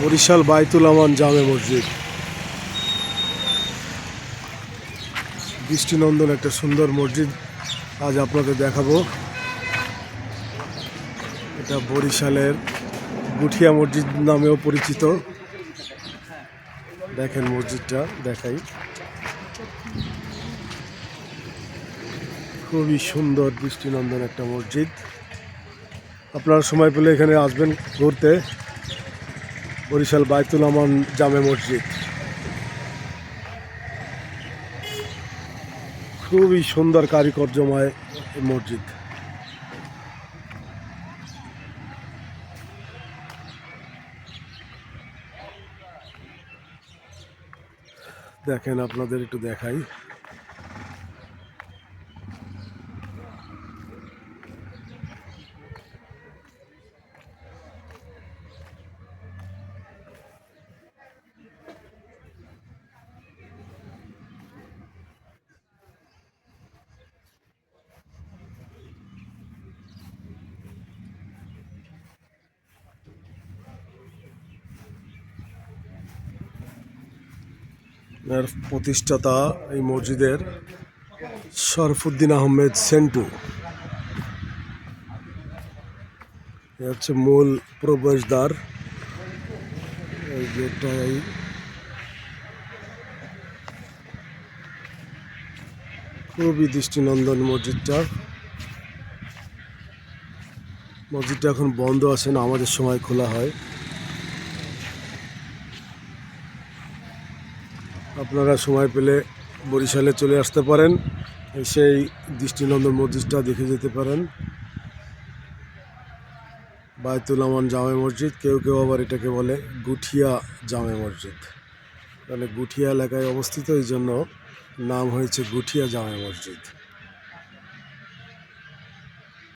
বরিশাল বাইতুল আমান জামে মসজিদ। দৃষ্টিনন্দন একটা সুন্দর মসজিদ। আজ আপনাদের দেখাবো। এটা বরিশালের গুঠিয়া মসজিদ নামেও পরিচিত। দেখেন মসজিদটা, দেখাই। খুবই সুন্দর দৃষ্টিনন্দন একটা মসজিদ। আপনারা সময় পেলে এখানে আসবেন ঘুরতে। বরিশাল বাইতুল আমান জামে মসজিদ। খুবই সুন্দর কারিকর্যময় মসজিদ। দেখেন আপনাদের একটু দেখাই। এর প্রতিষ্ঠাতা এই মসজিদের শরফুদ্দিন আহমেদ সেন্টু। এ হচ্ছে মূল প্রবেশদ্বার। এই গেটটাই খুবই দৃষ্টিনন্দন মসজিদটা। মসজিদটা এখন বন্ধ আছে না, আমাদের সময় খোলা হয়। আপনারা সময় পেলে বরিশালে চলে আসতে পারেন সেই দৃষ্টিনন্দন মসজিদটা দেখে যেতে পারেন। বায়তুল আমান জামে মসজিদ, কেউ কেউ আবার এটাকে বলে গুঠিয়া জামে মসজিদ। মানে গুঠিয়া এলাকায় অবস্থিত এই জন্য নাম হয়েছে গুঠিয়া জামে মসজিদ।